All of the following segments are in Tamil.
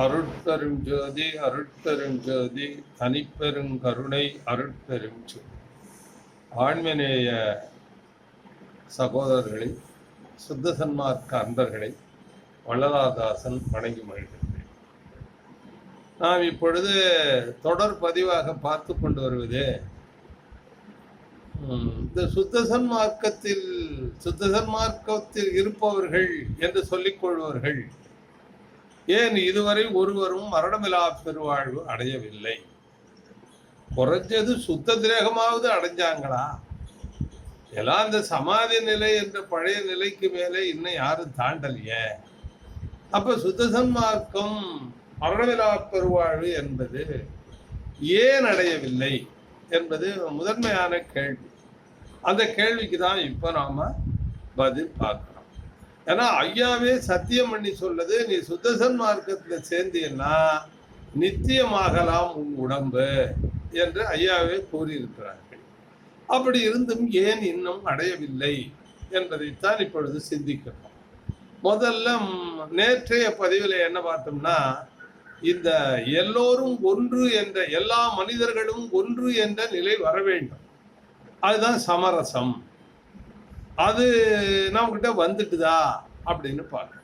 அருட்பெரும் ஜோதி அருட்பெரும் ஜோதி தனிப்பெரும் கருணை அருட்பெரும் ஜோதி ஆண்மநேய சகோதரர்களை சுத்த சன்மார்க்க அன்பர்களை வள்ளலாதாசன் வணங்கி மகிழ்கின்றேன். நாம் இப்பொழுது தொடர் பதிவாக பார்த்து கொண்டு வருவது இந்த சுத்த சன்மார்க்கத்தில் சுத்த சன்மார்க்கத்தில் இருப்பவர்கள் என்று சொல்லிக் கொள்வர்கள் ஏன் இதுவரை ஒருவரும் மரணமிலா பெருவாழ்வு அடையவில்லை? குறைஞ்சது சுத்த திரேகமாவது அடைஞ்சாங்களா? எல்லாம் இந்த சமாதி நிலை என்ற பழைய நிலைக்கு மேலே இன்னும் யாரும் தாண்டலையே? அப்ப சுத்த சன்மார்க்கம் மரணமிலா பெருவாழ்வு என்பது ஏன் அடையவில்லை என்பது முதன்மையான கேள்வி. அந்த கேள்விக்கு தான் இப்போ நாம பதில் பார்க்கணும். ஏன்னா ஐயாவே சத்தியம் பண்ணி சொல்லுது நீ சுத்தசன் மார்க்கத்துல சேர்ந்தீன்னா நித்தியமாகலாம் உன் உடம்பு என்று ஐயாவே கூறியிருக்கிறார்கள். அப்படி இருந்தும் ஏன் இன்னும் அடையவில்லை என்பதைத்தான் இப்பொழுது சிந்திக்கிறோம். முதல்ல நேற்றைய பதிவில் என்ன பார்த்தோம்னா இந்த எல்லோரும் ஒன்று என்ற எல்லா மனிதர்களும் ஒன்று என்ற நிலை வர வேண்டும். அதுதான் சமரசம். அது நம்மகிட்ட வந்துட்டுதா அப்படின்னு பார்க்கணும்.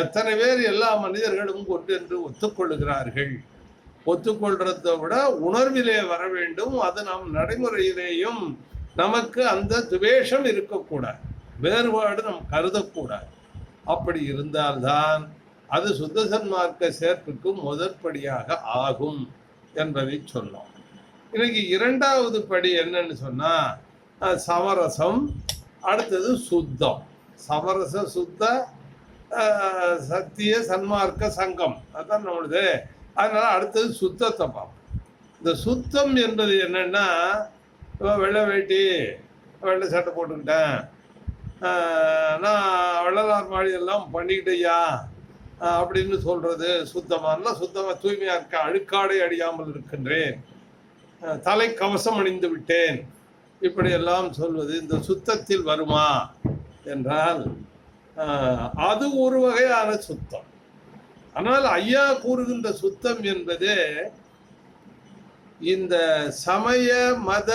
எத்தனை பேர் எல்லா மனிதர்களும் ஒன்று என்று ஒத்துக்கொள்கிறார்கள் ஒத்துக்கொள்றதை விட உணர்விலே வர வேண்டும். அது நம் நடைமுறையிலேயும் நமக்கு அந்த துவேஷம் இருக்கக்கூடாது. வேறுபாடு நம் கருதக்கூடாது. அப்படி இருந்தால்தான் அது சுத்த சன்மார்க்க சேர்ப்புக்கு முதற்படியாக ஆகும் என்பதை சொன்னோம் இன்னைக்கு இரண்டாவது படி என்னன்னு சொன்னா சமரசம் அடுத்தது சுத்தம். சமரச சுத்த சத்திய சன்மார்க்க சங்கம். அதான் நம்மளுது. அதனால் அடுத்தது சுத்தத்தை பார்ப்போம் இந்த சுத்தம் என்பது என்னென்னா இப்போ வெள்ளை வேட்டி வெள்ளை சட்டை போட்டுக்கிட்டேன். நான் வெள்ளலார் மாடி எல்லாம் பண்ணிக்கிட்டேயா அப்படின்னு சொல்கிறது சுத்தமானலாம் சுத்தமாக தூய்மையாக இருக்க அழுக்காடை அடியாமல் இருக்கின்றேன். தலை கவசம் அணிந்து விட்டேன். இப்படியெல்லாம் சொல்வது இந்த சுத்தத்தில் வருமா என்றால் ஆஹ் அது ஒரு வகையான சுத்தம். ஆனால் ஐயா கூறுகின்ற சுத்தம் என்பது இந்த சமய மத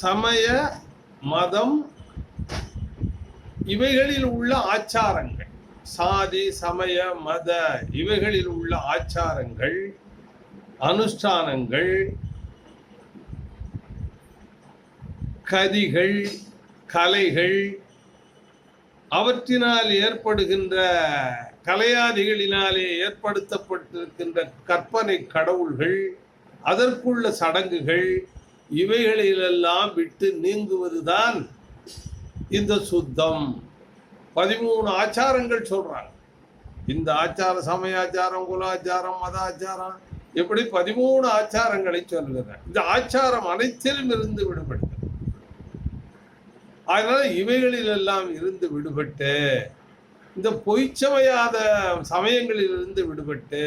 சமய மதம் இவைகளில் உள்ள ஆச்சாரங்கள். சாதி சமய மத இவைகளில் உள்ள ஆச்சாரங்கள் அனுஷ்டானங்கள் கதிகள் கலைகள் அவற்றினால் ஏற்படுகின்ற கலையாதிகளினாலே ஏற்படுத்தப்பட்டிருக்கின்ற கற்பனை கடவுள்கள் அதற்குள்ள சடங்குகள் இவைகளிலெல்லாம் விட்டு நீங்குவதுதான் இந்த சுத்தம். பதிமூணு ஆச்சாரங்கள் சொல்றாங்க. இந்த ஆச்சாரம் சமயாச்சாரம் குலாச்சாரம் மதாச்சாரம் இப்படி பதிமூணு ஆச்சாரங்களை சொல்லுகிறார். இந்த ஆச்சாரம் அனைத்திலும் இருந்து விடுபட்டு அதனால இவைகளில் எல்லாம் இருந்து விடுபட்டு இந்த பொய்ச்சமையாத சமயங்களில் இருந்து விடுபட்டு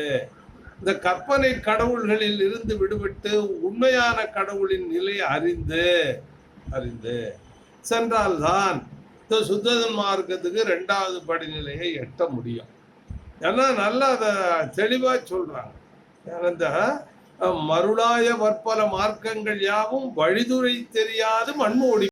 இந்த கற்பனை கடவுள்களில் இருந்து விடுபட்டு உண்மையான கடவுளின் நிலை அறிந்து அறிந்து சென்றால்தான் இந்த சுத்ததன் மார்க்கத்துக்கு ரெண்டாவது படிநிலையை எட்ட முடியும். ஏன்னா நல்லா அதை தெளிவா சொல்றாங்க. ஏன்னா இந்த மருளாய பற்பல மார்க்கங்கள் யாவும் வழிதுறை தெரியாது மண்மூடி